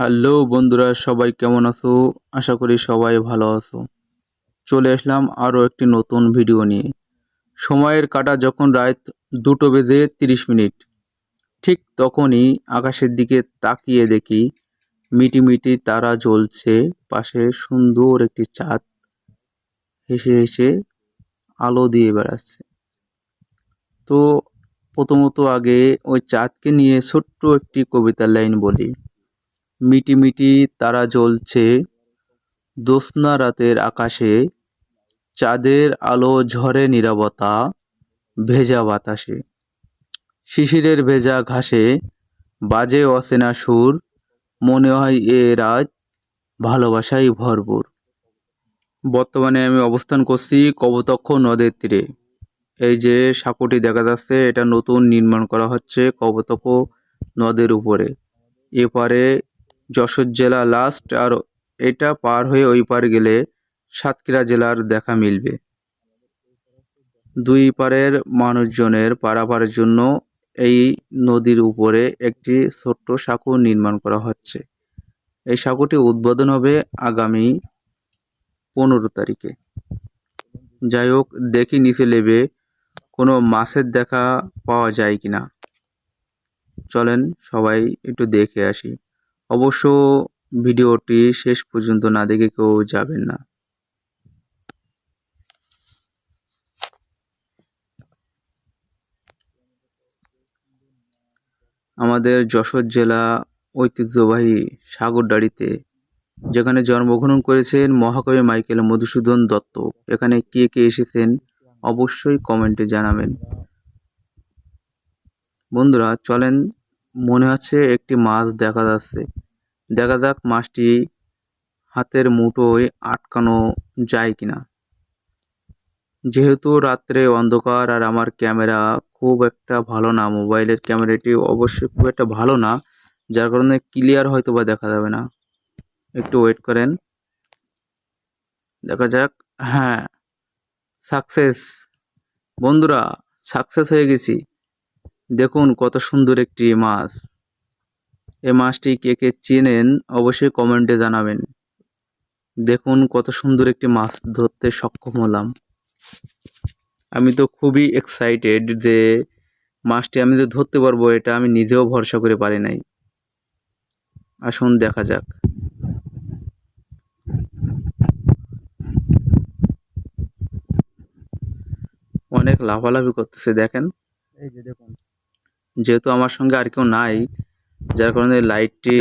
Hello বন্ধুরা, সবাই কেমন আছো? আশা করি সবাই ভালো আছো। চলে আসলাম আরও একটি নতুন ভিডিও নিয়ে। সময়ের কাটা যখন রাত দুটো বেজে তিরিশ মিনিট, ঠিক তখনই আকাশের দিকে তাকিয়ে দেখি মিটি মিটি তারা জ্বলছে পাশে সুন্দর একটি চাঁদ হেসে হেসে আলো দিয়ে বেড়াচ্ছে। তো প্রথমত আগে ওই চাঁদকে নিয়ে ছোট্ট একটি কবিতার লাইন বলি। মিটি মিটি তারা জ্বলছে। জ্যোৎস্না রাতের আকাশে, চাঁদের আলো ঝরে নীরবতা, ভেজা বাতাসে। শিশিরের ভেজা ঘাসে বাজে অচেনা সুর, মনে হয় এ রাত ভালোবাসায় ভরপুর। বর্তমানে আমি অবস্থান করছি কবতক্ষ নদের তীরে। এই যে সাঁকোটি দেখা যাচ্ছে, এটা নতুন নির্মাণ করা হচ্ছে কবতক্ষ নদের উপরে। এপারে যশোর জেলা লাস্ট আর এটা পার হয়ে ওই পার গেলে সাতক্ষীরা জেলার দেখা মিলবে। দুই পারের মানুষজনের পারাপারের জন্য এই নদীর উপরে একটি ছোট্ট সাঁকো নির্মাণ করা হচ্ছে। এই সাঁকোটি উদ্বোধন হবে আগামী পনেরো তারিখে। যাই হোক, দেখি নিচে নেবে কোনো মাছের দেখা পাওয়া যায় কি না চলেন সবাই একটু দেখে আসি। অবশ্য ভিডিওটি শেষ পর্যন্ত না দেখে কেউ যাবেন না। আমাদের যশোর জেলা ঐতিহ্যবাহী সাগরদাড়িতে, যেখানে জন্মগ্রহণ করেছেন মহাকবি মাইকেল মধুসূদন দত্ত, এখানে কে কে এসেছেন অবশ্যই কমেন্টে জানাবেন। বন্ধুরা, চলেন, মনে হচ্ছে একটি মাছ দেখা যাচ্ছে। দেখা যাক মাছটি হাতের মুঠোয় আটকানো যায় কিনা। যেহেতু রাত্রে অন্ধকার আর আমার ক্যামেরা খুব একটা ভালো না, মোবাইলের ক্যামেরাটি অবশ্যই খুব একটা ভালো না, যার কারণে ক্লিয়ার হয়তো বা দেখা যাবে না। একটু ওয়েট করেন। দেখা যাক হ্যাঁ সাকসেস। বন্ধুরা, সাকসেস হয়ে গেছি। দেখুন কত সুন্দর একটি মাছ। এই মাছটি কে কে চেনেন অবশ্যই কমেন্টে জানাবেন। দেখুন কত সুন্দর একটি মাছ ধরতে সক্ষম হলাম। আমি তো খুবই এক্সাইটেড যে মাছটি আমি যে ধরতে পারব এটা আমি নিজেও ভরসা করে পারি নাই। আসুন দেখা যাক। অনেক লাফালাফি করতেছে দেখেন। এই যে দেখুন। যেহেতু আমার সঙ্গে আর কেউ নাই যার কারণে লাইটটি